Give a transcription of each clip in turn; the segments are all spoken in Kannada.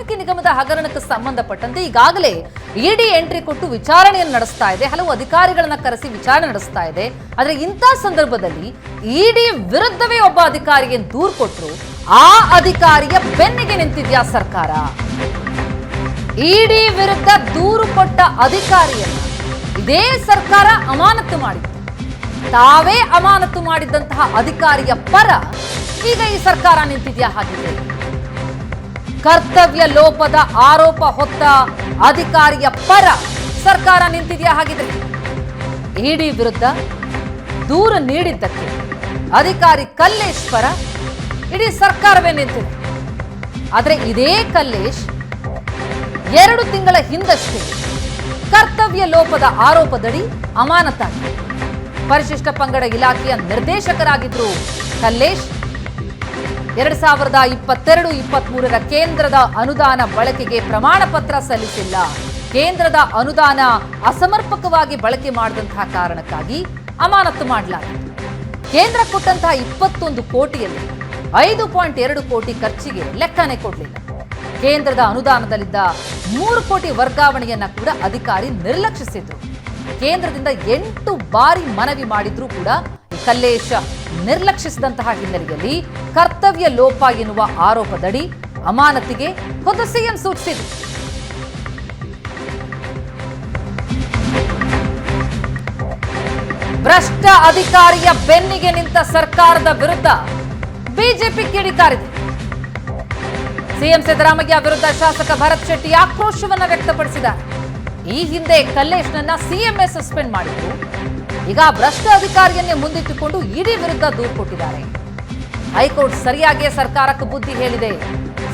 ವಾಲ್ಮೀಕಿ ನಿಗಮದ ಹಗರಣಕ್ಕೆ ಸಂಬಂಧಪಟ್ಟಂತೆ ಈಗಾಗಲೇ ಇಡಿ ಎಂಟ್ರಿ ಕೊಟ್ಟು ವಿಚಾರಣೆಯನ್ನು ನಡೆಸ್ತಾ ಇದೆ. ಹಲವು ಅಧಿಕಾರಿಗಳನ್ನ ಕರೆಸಿ ವಿಚಾರಣೆ ನಡೆಸ್ತಾ ಇದೆ. ಆದ್ರೆ ಇಂಥ ಸಂದರ್ಭದಲ್ಲಿ ಇಡಿ ವಿರುದ್ಧವೇ ಒಬ್ಬ ಅಧಿಕಾರಿಗೆ ದೂರು ಕೊಟ್ಟರು ಆ ಅಧಿಕಾರಿಯ ಬೆನ್ನಿಗೆ ನಿಂತಿದ್ಯಾ ಸರ್ಕಾರ? ಇಡಿ ವಿರುದ್ಧ ದೂರು ಕೊಟ್ಟ ಅಧಿಕಾರಿಯನ್ನ ಇದೇ ಸರ್ಕಾರ ಅಮಾನತು ಮಾಡಿತ್ತು. ತಾವೇ ಅಮಾನತು ಮಾಡಿದಂತಹ ಅಧಿಕಾರಿಯ ಪರ ಈಗ ಈ ಸರ್ಕಾರ ನಿಂತಿದೆಯಾ ಹಾಗಿದ್ರೆ? ಕರ್ತವ್ಯ ಲೋಪದ ಆರೋಪ ಹೊತ್ತ ಅಧಿಕಾರಿಯ ಪರ ಸರ್ಕಾರ ನಿಂತಿದೆಯಾ ಹಾಗಿದ್ರೆ? ಇಡಿ ವಿರುದ್ಧ ದೂರು ನೀಡಿದ್ದಕ್ಕೆ ಅಧಿಕಾರಿ ಕಲ್ಲೇಶ್ ಪರ ಇಡೀ ಸರ್ಕಾರವೇ ನಿಂತಿದೆ. ಆದರೆ ಇದೇ ಕಲ್ಲೇಶ್ ಎರಡು ತಿಂಗಳ ಹಿಂದಷ್ಟೇ ಕರ್ತವ್ಯ ಲೋಪದ ಆರೋಪದಡಿ ಅಮಾನತಾಗಿದೆ. ಪರಿಶಿಷ್ಟ ಪಂಗಡ ಇಲಾಖೆಯ ನಿರ್ದೇಶಕರಾಗಿದ್ದರು ಕಲ್ಲೇಶ್ ಎರಡ್ ಸಾವಿರದ ಇಪ್ಪತ್ತೆರಡು, ಇಪ್ಪತ್ಮೂರರ ಕೇಂದ್ರದ ಅನುದಾನ ಬಳಕೆಗೆ ಪ್ರಮಾಣ ಪತ್ರ ಸಲ್ಲಿಸಿಲ್ಲ. ಕೇಂದ್ರದ ಅನುದಾನ ಅಸಮರ್ಪಕವಾಗಿ ಬಳಕೆ ಮಾಡಿದಂತಹ ಕಾರಣಕ್ಕಾಗಿ ಅಮಾನತು ಮಾಡಲಾಗಿತ್ತು ಕೇಂದ್ರ ಕೊಟ್ಟಂತಹ ಇಪ್ಪತ್ತೊಂದು ಕೋಟಿಯಲ್ಲಿ ಐದು ಪಾಯಿಂಟ್ ಎರಡು ಕೋಟಿ ಖರ್ಚಿಗೆ ಲೆಕ್ಕನೆ ಕೊಡಲಿಲ್ಲ. ಕೇಂದ್ರದ ಅನುದಾನದಲ್ಲಿದ್ದ ಮೂರು ಕೋಟಿ ವರ್ಗಾವಣೆಯನ್ನ ಕೂಡ ಅಧಿಕಾರಿ ನಿರ್ಲಕ್ಷಿಸಿದ್ರು. ಕೇಂದ್ರದಿಂದ ಎಂಟು ಬಾರಿ ಮನವಿ ಮಾಡಿದ್ರೂ ಕೂಡ ಕಲ್ಲೇಶ್ ನಿರ್ಲಕ್ಷಿಸಿದಂತಹ ಹಿನ್ನೆಲೆಯಲ್ಲಿ ಕರ್ತವ್ಯ ಲೋಪ ಎನ್ನುವ ಆರೋಪದಡಿ ಅಮಾನತಿಗೆ ಖುದ್ದು ಸಿಎಂ ಸೂಚಿಸಿದೆ. ಭ್ರಷ್ಟ ಅಧಿಕಾರಿಯ ಬೆನ್ನಿಗೆ ನಿಂತ ಸರ್ಕಾರದ ವಿರುದ್ಧ ಬಿಜೆಪಿ ಕಿಡಿಕಾರಿದೆ ಸಿಎಂ ಸಿದ್ದರಾಮಯ್ಯ ವಿರುದ್ಧ ಶಾಸಕ ಭರತ್ ಶೆಟ್ಟಿ ಆಕ್ರೋಶವನ್ನು ವ್ಯಕ್ತಪಡಿಸಿದ್ದಾರೆ. ಈ ಹಿಂದೆ ಕಲ್ಲೇಶ್ನನ್ನ ಸಿಎಂಎ ಸಸ್ಪೆಂಡ್ ಮಾಡಿದ್ರು. ಈಗ ಭ್ರಷ್ಟ ಅಧಿಕಾರಿಯನ್ನೇ ಮುಂದಿಟ್ಟುಕೊಂಡು ಇಡಿ ವಿರುದ್ಧ ದೂರು ಕೊಟ್ಟಿದ್ದಾರೆ. ಹೈಕೋರ್ಟ್ ಸರಿಯಾಗಿಯೇ ಸರ್ಕಾರಕ್ಕೆ ಬುದ್ಧಿ ಹೇಳಿದೆ.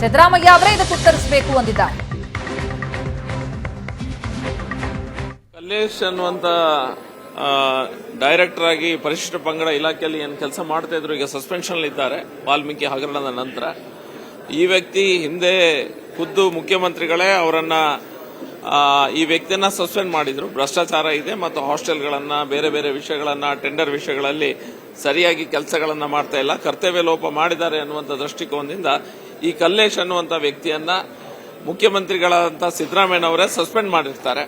ಸಿದ್ದರಾಮಯ್ಯ ಅವರೇ ಇದಕ್ಕೆ ಉತ್ತರಿಸಬೇಕು ಅಂದಿದ್ದಾರೆ ಕಲ್ಲೇಶ್ ಅನ್ನುವಂಥ ಡೈರೆಕ್ಟರ್ ಆಗಿ ಪರಿಶಿಷ್ಟ ಪಂಗಡ ಇಲಾಖೆಯಲ್ಲಿ ಏನು ಕೆಲಸ ಮಾಡ್ತಾ ಇದ್ರು, ಈಗ ಸಸ್ಪೆನ್ಷನ್ ಇದ್ದಾರೆ, ವಾಲ್ಮೀಕಿ ಹಗರಣದ ನಂತರ. ಈ ವ್ಯಕ್ತಿ ಹಿಂದೆ ಖುದ್ದು ಮುಖ್ಯಮಂತ್ರಿಗಳೇ ಅವರನ್ನ ಈ ವ್ಯಕ್ತಿಯನ್ನ ಸಸ್ಪೆಂಡ್ ಮಾಡಿದ್ರು. ಭ್ರಷ್ಟಾಚಾರ ಇದೆ ಮತ್ತು ಹಾಸ್ಟೆಲ್ಗಳನ್ನ, ಬೇರೆ ಬೇರೆ ವಿಷಯಗಳನ್ನ, ಟೆಂಡರ್ ವಿಷಯಗಳಲ್ಲಿ ಸರಿಯಾಗಿ ಕೆಲಸಗಳನ್ನ ಮಾಡ್ತಾ ಇಲ್ಲ. ಕರ್ತವ್ಯ ಲೋಪ ಮಾಡಿದ್ದಾರೆ ಅನ್ನುವಂಥ ದೃಷ್ಟಿಕೋನದಿಂದ ಈ ಕಲ್ಲೇಶ್ ಅನ್ನುವಂಥ ವ್ಯಕ್ತಿಯನ್ನ ಮುಖ್ಯಮಂತ್ರಿಗಳಾದಂಥ ಸಿದ್ದರಾಮಯ್ಯನವರೇ ಸಸ್ಪೆಂಡ್ ಮಾಡಿರ್ತಾರೆ.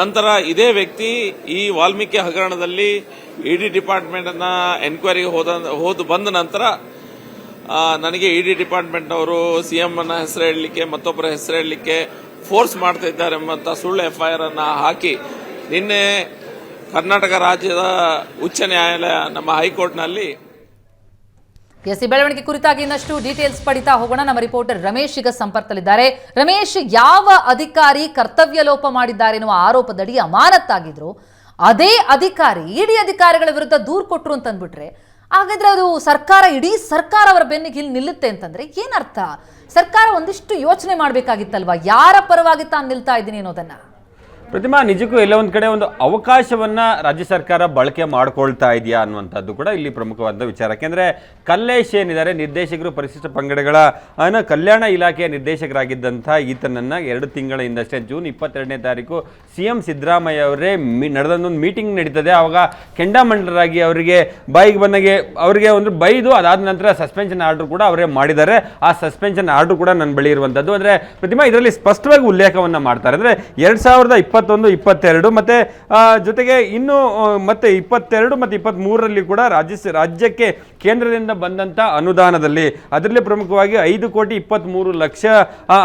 ನಂತರ ಇದೇ ವ್ಯಕ್ತಿ ಈ ವಾಲ್ಮೀಕಿ ಹಗರಣದಲ್ಲಿ ಇಡಿ ಡಿಪಾರ್ಟ್ಮೆಂಟ್ ಅನ್ನ ಎನ್ಕ್ವೈರಿಗೆ ಹೋದ, ಹೋದು ಬಂದ ನಂತರ ನನಗೆ ಇಡಿ ಡಿಪಾರ್ಟ್ಮೆಂಟ್ ಅವರು ಸಿಎಂ ಅನ್ನ ಹೆಸರು ಹೇಳಲಿಕ್ಕೆ, ಮತ್ತೊಬ್ಬರ ಹೆಸರು ಹೇಳಲಿಕ್ಕೆ ಫೋರ್ಸ್ ಮಾಡ್ತಾ ಇದ್ದಾರೆ ಎಂಬಂತ ಸುಳ್ಳು ಎಫ್ಐಆರ್ ಅನ್ನು ಹಾಕಿ ನಿನ್ನೆ ಕರ್ನಾಟಕ ರಾಜ್ಯದ ಉಚ್ಚ ನ್ಯಾಯಾಲಯ ನಮ್ಮ ಹೈಕೋರ್ಟ್ನಲ್ಲಿ ಎಸ್, ಈ ಬೆಳವಣಿಗೆ ಕುರಿತಾಗಿ ಇನ್ನಷ್ಟು ಡೀಟೇಲ್ಸ್ ಪಡಿತಾ ಹೋಗೋಣ. ನಮ್ಮ ರಿಪೋರ್ಟರ್ ರಮೇಶ್ ಈಗ ಸಂಪರ್ಕದಲ್ಲಿದ್ದಾರೆ. ರಮೇಶ್, ಯಾವ ಅಧಿಕಾರಿ ಕರ್ತವ್ಯ ಲೋಪ ಮಾಡಿದ್ದಾರೆ ಎನ್ನುವ ಆರೋಪದಡಿ ಅಮಾನತ್ತಾಗಿದ್ರು. ಅದೇ ಅಧಿಕಾರಿ, ಇಡಿ ಅಧಿಕಾರಿಗಳ ವಿರುದ್ಧ ದೂರು ಕೊಟ್ಟರು ಅಂತ ಅಂದ್ಬಿಟ್ರೆ ಹಾಗಾದ್ರೆ ಅದು ಸರ್ಕಾರ ಇಡೀ ಸರ್ಕಾರ ಅವರ ಬೆನ್ನಿಗೆ ಇಲ್ಲಿ ನಿಲ್ಲುತ್ತೆ ಅಂತಂದ್ರೆ ಏನರ್ಥ ಸರ್ಕಾರ ಒಂದಿಷ್ಟು ಯೋಚನೆ ಮಾಡಬೇಕಾಗಿತ್ತಲ್ವಾ? ಯಾರ ಪರವಾಗಿ ತಾನು ನಿಲ್ತಾ ಇದ್ದೀನಿ ಅನ್ನೋದನ್ನ? ಪ್ರತಿಮಾ, ನಿಜಕ್ಕೂ ಎಲ್ಲ ಒಂದು ಕಡೆ ಒಂದು ಅವಕಾಶವನ್ನ ರಾಜ್ಯ ಸರ್ಕಾರ ಬಳಕೆ ಮಾಡ್ಕೊಳ್ತಾ ಇದೆಯಾ ಅನ್ನುವಂಥದ್ದು ಕೂಡ ಇಲ್ಲಿ ಪ್ರಮುಖವಾದ ವಿಚಾರ. ಯಾಕೆಂದ್ರೆ ಕಲ್ಲೇಶ್ ಏನಿದ್ದಾರೆ, ನಿರ್ದೇಶಕರು ಪರಿಶಿಷ್ಟ ಪಂಗಡಗಳ ಕಲ್ಯಾಣ ಇಲಾಖೆಯ ನಿರ್ದೇಶಕರಾಗಿದ್ದಂಥ ಈತನನ್ನ ಎರಡು ತಿಂಗಳ ಹಿಂದಷ್ಟೇ ಜೂನ್ ಇಪ್ಪತ್ತೆರಡನೇ ತಾರೀಕು ಸಿ ಎಂ ಸಿದ್ದರಾಮಯ್ಯ ಅವರೇ ಮಿ ನಡೆದೊಂದು ಮೀಟಿಂಗ್ ನಡೀತದೆ. ಆವಾಗ ಕೆಂಡಾಮಂಡಲರಾಗಿ ಅವರಿಗೆ ಬಾಯಿಗೆ ಬಂದಾಗೆ ಅವರಿಗೆ ಒಂದು ಬೈದು ಅದಾದ ನಂತರ ಸಸ್ಪೆನ್ಷನ್ ಆರ್ಡರ್ ಕೂಡ ಅವರೇ ಮಾಡಿದ್ದಾರೆ. ಆ ಸಸ್ಪೆನ್ಷನ್ ಆರ್ಡರ್ ಕೂಡ ನನ್ನ ಬಳಿ ಇರುವಂಥದ್ದು. ಅಂದರೆ ಪ್ರತಿಮಾ, ಇದರಲ್ಲಿ ಸ್ಪಷ್ಟವಾಗಿ ಉಲ್ಲೇಖವನ್ನು ಮಾಡ್ತಾರೆ. ಅಂದರೆ ಎರಡು ಸಾವಿರದ ಇಪ್ಪತ್ತೊಂದು, ಇಪ್ಪತ್ತೆರಡು, ಮತ್ತು ಜೊತೆಗೆ ಇನ್ನು ಮತ್ತೆ ಇಪ್ಪತ್ತೆರಡು ಮತ್ತು ಇಪ್ಪತ್ತ್ಮೂರರಲ್ಲಿ ಕೂಡ ರಾಜ್ಯ ರಾಜ್ಯಕ್ಕೆ ಕೇಂದ್ರದಿಂದ ಬಂದಂಥ ಅನುದಾನದಲ್ಲಿ. ಅದರಲ್ಲಿ ಪ್ರಮುಖವಾಗಿ ಐದು ಕೋಟಿ ಇಪ್ಪತ್ತ್ಮೂರು ಲಕ್ಷ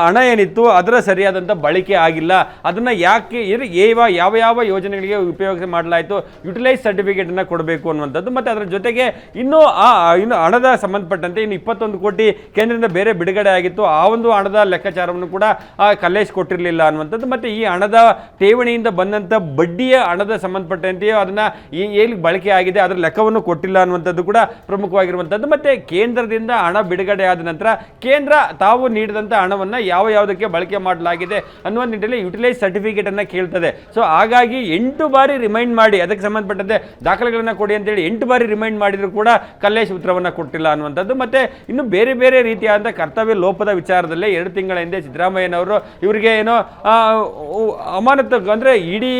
ಹಣ ಏನಿತ್ತು, ಅದರ ಸರಿಯಾದಂಥ ಬಳಕೆ ಆಗಿಲ್ಲ. ಅದನ್ನು ಯಾಕೆ ಯಾವ ಯಾವ ಯಾವ ಯೋಜನೆಗಳಿಗೆ ಉಪಯೋಗ ಮಾಡಲಾಯಿತು, ಯುಟಿಲೈಸ್ ಸರ್ಟಿಫಿಕೇಟನ್ನು ಕೊಡಬೇಕು ಅನ್ನುವಂಥದ್ದು, ಮತ್ತು ಅದರ ಜೊತೆಗೆ ಇನ್ನೂ, ಆ ಇನ್ನು ಹಣದ ಸಂಬಂಧಪಟ್ಟಂತೆ ಇನ್ನು ಇಪ್ಪತ್ತೊಂದು ಕೋಟಿ ಕೇಂದ್ರದಿಂದ ಬೇರೆ ಬಿಡುಗಡೆ ಆಗಿತ್ತು. ಆ ಒಂದು ಹಣದ ಲೆಕ್ಕಾಚಾರವನ್ನು ಕೂಡ ಕಲ್ಲೇಶ್ ಕೊಟ್ಟಿರಲಿಲ್ಲ ಅನ್ನುವಂಥದ್ದು, ಮತ್ತು ಈ ಹಣದ ಠೇವಣಿಯಿಂದ ಬಂದಂಥ ಬಡ್ಡಿಯ ಹಣದ ಸಂಬಂಧಪಟ್ಟಂತೆಯೋ ಅದನ್ನು ಏನು ಬಳಕೆ ಆಗಿದೆ, ಅದರ ಲೆಕ್ಕವನ್ನು ಕೊಟ್ಟಿಲ್ಲ ಅನ್ನುವಂಥದ್ದು ಕೂಡ ಪ್ರಮುಖವಾಗಿರುವಂಥದ್ದು. ಮತ್ತು ಕೇಂದ್ರದಿಂದ ಹಣ ಬಿಡುಗಡೆ ಆದ ನಂತರ ಕೇಂದ್ರ ತಾವು ನೀಡಿದಂಥ ಹಣವನ್ನು ಯಾವ ಯಾವುದಕ್ಕೆ ಬಳಕೆ ಮಾಡಲಾಗಿದೆ ಅನ್ನುವ ನಿಟ್ಟಿನಲ್ಲಿ ಯುಟಿಲೈಸ್ ಸರ್ಟಿಫಿಕೇಟನ್ನು ಕೇಳ್ತದೆ. ಸೊ ಹಾಗಾಗಿ ಎಂಟು ಬಾರಿ ರಿಮೈಂಡ್ ಮಾಡಿ, ಅದಕ್ಕೆ ಸಂಬಂಧಪಟ್ಟಂತೆ ದಾಖಲೆಗಳನ್ನು ಕೊಡಿ ಅಂತೇಳಿ ಎಂಟು ಬಾರಿ ರಿಮೈಂಡ್ ಮಾಡಿದರೂ ಕೂಡ ಕಲ್ಲೇಶ್ ಉತ್ತರವನ್ನು ಕೊಟ್ಟಿಲ್ಲ ಅನ್ನುವಂಥದ್ದು. ಮತ್ತು ಇನ್ನು ಬೇರೆ ಬೇರೆ ರೀತಿಯಾದ ಕರ್ತವ್ಯ ಲೋಪದ ವಿಚಾರದಲ್ಲಿ ಎರಡು ತಿಂಗಳ ಹಿಂದೆ ಸಿದ್ದರಾಮಯ್ಯನವರು ಇವರಿಗೆ ಏನೋ ಅಮಾನತು ಅಮಾನತು ಅಂದರೆ ಇಡೀ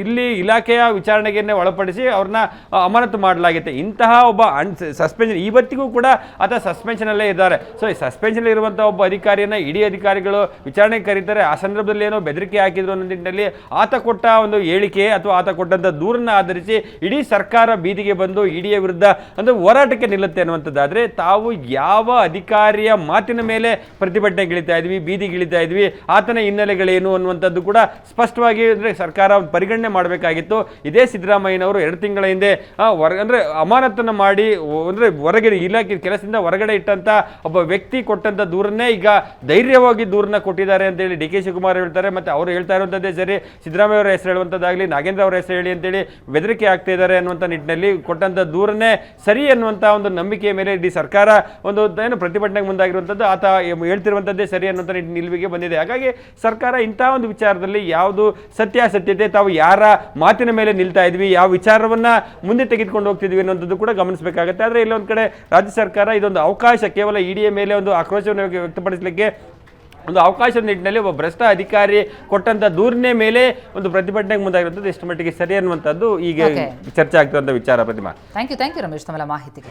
ಇಲ್ಲಿ ಇಲಾಖೆಯ ವಿಚಾರಣೆಗೆ ಒಳಪಡಿಸಿ ಅವ್ರನ್ನ ಅಮಾನತು ಮಾಡಲಾಗಿದೆ ಇಂತಹ ಒಬ್ಬ ಅನ್ ಸಸ್ಪೆನ್ಷನ್ ಇವತ್ತಿಗೂ ಕೂಡ ಆತ ಸಸ್ಪೆನ್ಷನಲ್ಲೇ ಇದ್ದಾರೆ. ಸೊ ಈ ಸಸ್ಪೆನ್ಷನ್ ಇರುವಂಥ ಒಬ್ಬ ಅಧಿಕಾರಿಯನ್ನು ಇಡೀ ಅಧಿಕಾರಿಗಳು ವಿಚಾರಣೆಗೆ ಕರೀತಾರೆ. ಆ ಸಂದರ್ಭದಲ್ಲಿ ಏನೋ ಬೆದರಿಕೆ ಹಾಕಿದ್ರು ಅನ್ನೋ ನಿಟ್ಟಿನಲ್ಲಿ ಆತ ಕೊಟ್ಟ ಒಂದು ಹೇಳಿಕೆ ಅಥವಾ ಆತ ಕೊಟ್ಟಂಥ ದೂರನ್ನ ಆಧರಿಸಿ ಇಡೀ ಸರ್ಕಾರ ಬೀದಿಗೆ ಬಂದು ಇಡಿಯ ವಿರುದ್ಧ ಒಂದು ಹೋರಾಟಕ್ಕೆ ನಿಲ್ಲುತ್ತೆ ಅನ್ನುವಂಥದ್ದಾದರೆ ತಾವು ಯಾವ ಅಧಿಕಾರಿಯ ಮಾತಿನ ಮೇಲೆ ಪ್ರತಿಭಟನೆಗಿಳಿತಾ ಇದ್ವಿ ಬೀದಿಗಿಳಿತಾ ಇದ್ವಿ, ಆತನ ಹಿನ್ನೆಲೆಗಳೇನು ಅನ್ನುವಂಥದ್ದು ಕೂಡ ಸ್ಪಷ್ಟವಾಗಿ ಅಂದರೆ ಸರ್ಕಾರ ಪರಿಗಣನೆ ಮಾಡಬೇಕಾಗಿತ್ತು. ಇದೇ ಸಿದ್ದರಾಮಯ್ಯನವರು ಎರಡು ತಿಂಗಳ ಹಿಂದೆ ಹೊರ ಅಂದರೆ ಅಮಾನತನ್ನು ಮಾಡಿ ಅಂದರೆ ಹೊರಗಡೆ ಇಲಾಖೆ ಕೆಲಸದಿಂದ ಹೊರಗಡೆ ಇಟ್ಟಂಥ ಒಬ್ಬ ವ್ಯಕ್ತಿ ಕೊಟ್ಟಂಥ ದೂರನ್ನೇ ಈಗ ಧೈರ್ಯವಾಗಿ ದೂರನ್ನ ಕೊಟ್ಟಿದ್ದಾರೆ ಅಂತೇಳಿ ಡಿ ಕೆ ಶಿವಕುಮಾರ್ ಹೇಳ್ತಾರೆ. ಮತ್ತೆ ಅವರು ಹೇಳ್ತಾ ಇರುವಂಥದ್ದೇ ಸರಿ, ಸಿದ್ದರಾಮಯ್ಯ ಅವರ ಹೆಸರು ಹೇಳುವಂಥದ್ದಾಗಲಿ ನಾಗೇಂದ್ರ ಅವರ ಹೆಸರು ಹೇಳಿ ಅಂತೇಳಿ ಬೆದರಿಕೆ ಆಗ್ತಾ ಇದ್ದಾರೆ ಅನ್ನುವಂಥ ನಿಟ್ಟಿನಲ್ಲಿ ಕೊಟ್ಟಂಥ ದೂರನ್ನೇ ಸರಿ ಅನ್ನುವಂಥ ಒಂದು ನಂಬಿಕೆಯ ಮೇಲೆ ಇಡೀ ಸರ್ಕಾರ ಒಂದು ಏನು ಪ್ರತಿಭಟನೆಗೆ ಮುಂದಾಗಿರುವಂಥದ್ದು ಆತ ಹೇಳ್ತಿರುವಂಥದ್ದೇ ಸರಿ ಅನ್ನುವಂಥ ನಿಟ್ಟಿನ ನಿಲುವಿಗೆ ಬಂದಿದೆ. ಹಾಗಾಗಿ ಸರ್ಕಾರ ಇಂಥ ಒಂದು ವಿಚಾರದಲ್ಲಿ ಯಾವುದು ಸತ್ಯಾಸತ್ಯತೆ. ತಾವು ಯಾರ ಮಾತಿನ ಮೇಲೆ ನಿಲ್ತಾ ಇದ್ವಿ ಯಾವ ವಿಚಾರವನ್ನ ಮುಂದೆ ತೆಗೆದುಕೊಂಡು ಹೋಗ್ತಿದ್ವಿ ಅನ್ನೋಂಥದ್ದು ಕೂಡ ಗಮನಿಸಬೇಕಾಗುತ್ತೆ. ಆದರೆ ಇಲ್ಲೊಂದು ಕಡೆ ರಾಜ್ಯ ಸರ್ಕಾರ ಇದೊಂದು ಅವಕಾಶ ಕೇವಲ ಇಡಿಯ ಮೇಲೆ ಒಂದು ಆಕ್ರೋಶವನ್ನು ವ್ಯಕ್ತ- ವ್ಯಕ್ತಪಡಿಸಲಿಕ್ಕೆ ಒಂದು ಅವಕಾಶದ ನಿಟ್ಟಿನಲ್ಲಿ ಒಬ್ಬ ಭ್ರಷ್ಟ ಅಧಿಕಾರಿ ಕೊಟ್ಟಂತ ದೂರನೇ ಮೇಲೆ ಒಂದು ಪ್ರತಿಭಟನೆಗೆ ಮುಂದಾಗಿರುವಂಥದ್ದು ಎಷ್ಟು ಮಟ್ಟಿಗೆ ಸರಿ ಅನ್ನುವಂಥದ್ದು ಈಗ. ಚರ್ಚೆ ಆಗ್ತಿರುವಂಥ ವಿಚಾರ Pratima. Thank you thank you Ramesh ತಮ್ಮ ಮಾಹಿತಿಗೆ.